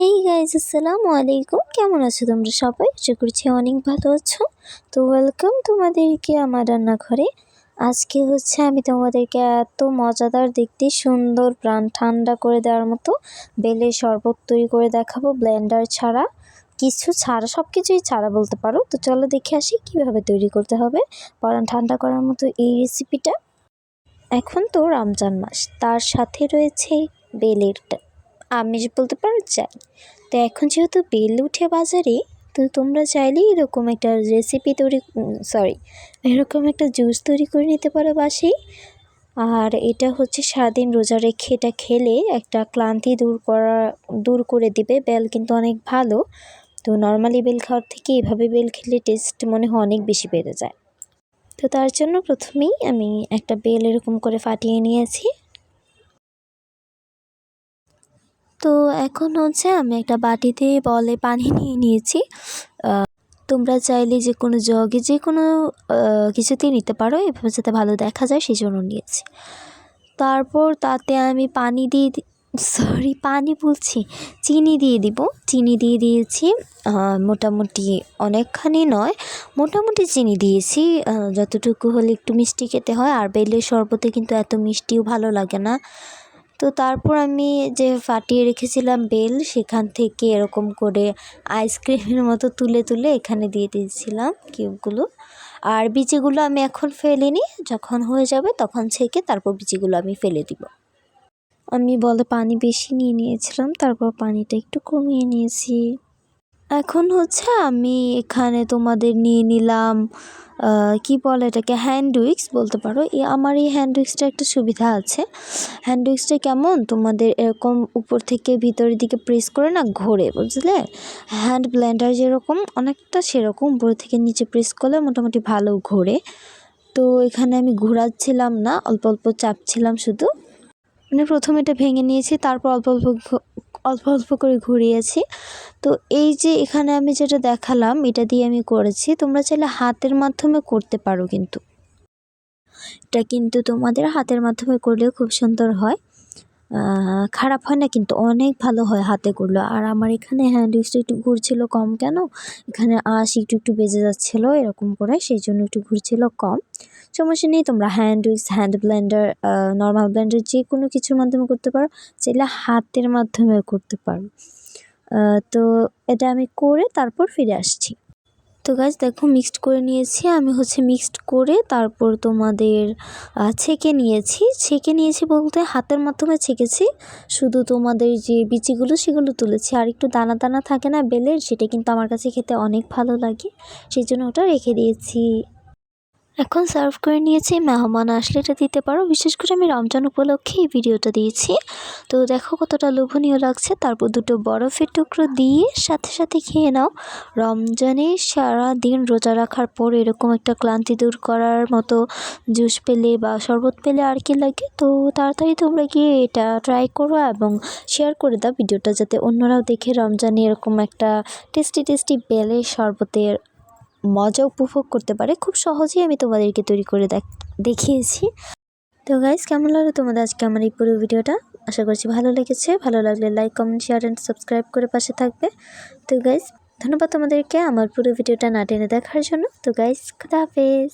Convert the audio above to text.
এই গাইজ আসসালামু আলাইকুম কেমন আছো তোমরা সবাই? আশা করছি অনেক ভালো আছো। তো ওয়েলকাম তোমাদেরকে আমার রান্নাঘরে। আজকে হচ্ছে আমি তোমাদেরকে এত মজাদার, দেখতে সুন্দর, প্রাণ ঠান্ডা করে দেওয়ার মতো বেলের শরবত তৈরি করে দেখাবো ব্লেন্ডার ছাড়া। কিছু ছাড়া সব কিছুই ছাড়া বলতে পারো। তো চলো দেখে আসি কীভাবে তৈরি করতে হবে পরান ঠান্ডা করার মতো এই রেসিপিটা এখন তো রমজান মাস, তার সাথে রয়েছে বেলের আমিষ বলতে পারো চাই। তো এখন যেহেতু বেল উঠে বাজারে, তো তোমরা চাইলেই এরকম একটা রেসিপি তৈরি সরি এরকম একটা জুস তৈরি করে নিতে পারো বাসেই আর এটা হচ্ছে সারাদিন রোজা রেখে এটা খেলে একটা ক্লান্তি দূর করা, দূর করে দিবে। বেল কিন্তু অনেক ভালো। তো নর্মালি বেল খাওয়ার থেকে এভাবে বেল খেলে টেস্ট মনে হয় অনেক বেশি বেড়ে যায়। তো তার জন্য প্রথমেই আমি একটা বেল এরকম করে ফাটিয়ে নিয়েছি। তো এখন হচ্ছে আমি একটা বাটিতে বলে পানি নিয়ে নিয়েছি। তোমরা চাইলে যে কোনো জগে যে কোনো কিছুতেই নিতে পারো। এভাবে যাতে ভালো দেখা যায় সেই জন্য নিয়েছি। তারপর তাতে আমি পানি দিয়ে সরি, পানি বলছি, চিনি দিয়ে দিব। চিনি দিয়ে দিয়েছি মোটামুটি অনেকখানি নয়, মোটামুটি চিনি দিয়েছি। যতটুকু হলে একটু মিষ্টি খেতে হয়। আর বেলের শরবতে কিন্তু এত মিষ্টিও ভালো লাগে না। তো তারপর আমি যে ফাটিয়ে রেখেছিলাম বেল, সেখান থেকে এরকম করে আইসক্রিমের মতো তুলে তুলে এখানে দিয়ে দিয়েছিলাম কিউবগুলো আর বিচিগুলো আমি এখন ফেলিনি, যখন হয়ে যাবে তখন ছেঁকে তারপর বিচিগুলো আমি ফেলে দিব। আমি বলে পানি বেশি নিয়ে নিয়েছিলাম, তারপর পানিটা একটু কমিয়ে নিয়েছি। এখন হচ্ছে আমি এখানে তোমাদের নিয়ে নিলাম কি বলে এটাকে হ্যান্ড উইক্স বলতে পারো। আমার এই হ্যান্ড উইক্সটা একটা সুবিধা আছে। হ্যান্ড উইক্সটা কেমন? তোমাদের এরকম উপর থেকে ভিতরের দিকে প্রেস করে না ঘোরে, বুঝলে? হ্যান্ড ব্লেন্ডার যেরকম, অনেকটা সেরকম। উপর থেকে নিচে প্রেস করলে মোটামুটি ভালো ঘোরে। তো এখানে আমি ঘোরাচ্ছিলাম না, অল্প অল্প চাপছিলাম শুধু। মানে প্রথমে এটা ভেঙে নিয়েছি, তারপর অল্প অল্প অল্প অল্প করে ঘুরিয়েছি। তো এই যে এখানে আমি যেটা দেখালাম, এটা দিয়ে আমি করেছি। তোমরা চাইলে হাতের মাধ্যমে করতে পারো কিন্তু। এটা কিন্তু তোমাদের হাতের মাধ্যমে করলেও খুব সুন্দর হয়। খারাপ হয় না কিন্তু অনেক ভালো হয় হাতে করলে। আর আমার এখানে হ্যান্ড উইক্সটা একটু ঘুরছিল কম কেন? এখানে আঁশ একটু একটু বেজে যাচ্ছিল এরকম করে, সেই জন্য একটু ঘুরছিল কম। সমস্যা নেই তোমরা হ্যান্ড উইক্স হ্যান্ড ব্লেন্ডার নর্মাল ব্লেন্ডার যে কোনো কিছুর মাধ্যমে করতে পারো, চাইলে হাতের মাধ্যমে করতে পারো। তো এটা আমি করে তারপর ফিরে আসছি। তো গাছ দেখো মিক্সড করে নিয়েছি। আমি হচ্ছে মিক্সড করে তারপর তোমাদের ছেঁকে নিয়েছি। ছেঁকে নিয়েছি বলতে হাতের মাধ্যমে ছেঁকেছি। শুধু তোমাদের যে বিচিগুলো সেগুলো তুলেছি। আর একটু দানা দানা থাকে না, বেলের, সেটা কিন্তু আমার কাছে খেতে অনেক ভালো লাগে। সেই জন্য ওটা রেখে দিয়েছি। এখন সার্ভ করে নিয়েছি, মেহমান আসলে এটা দিতে পারো। বিশেষ করে আমি রমজান উপলক্ষে এই ভিডিওটা দিয়েছি। তো দেখো কতটা লোভনীয় লাগছে। তারপর দুটো বরফের টুকরো দিয়ে সাথে সাথে খেয়ে নাও। রমজানে সারা দিন রোজা রাখার পর এরকম একটা ক্লান্তি দূর করার মতো জুস পেলে বা শরবত পেলে আর কি লাগে। তো তাড়াতাড়ি তোমরা গিয়ে এটা ট্রাই করো এবং শেয়ার করে দাও ভিডিওটা, যাতে অন্যরাও দেখে রমজানে এরকম একটা টেস্টি টেস্টি বেলে শরবতের মজা উপভোগ করতে পারে। খুব সহজেই আমি তোমাদেরকে তৈরি করে দেখিয়েছি। তো গাইজ কেমন লাগল তোমাদের আজকে আমার এই পুরো ভিডিওটা? আশা করছি ভালো লেগেছে। ভালো লাগলে like comment share and subscribe করে পাশে থাকবে। তো গাইজ ধন্যবাদ তোমাদেরকে আমার পুরো ভিডিওটা না টেনে দেখার জন্য। তো গাইজ খুদা হাফেজ।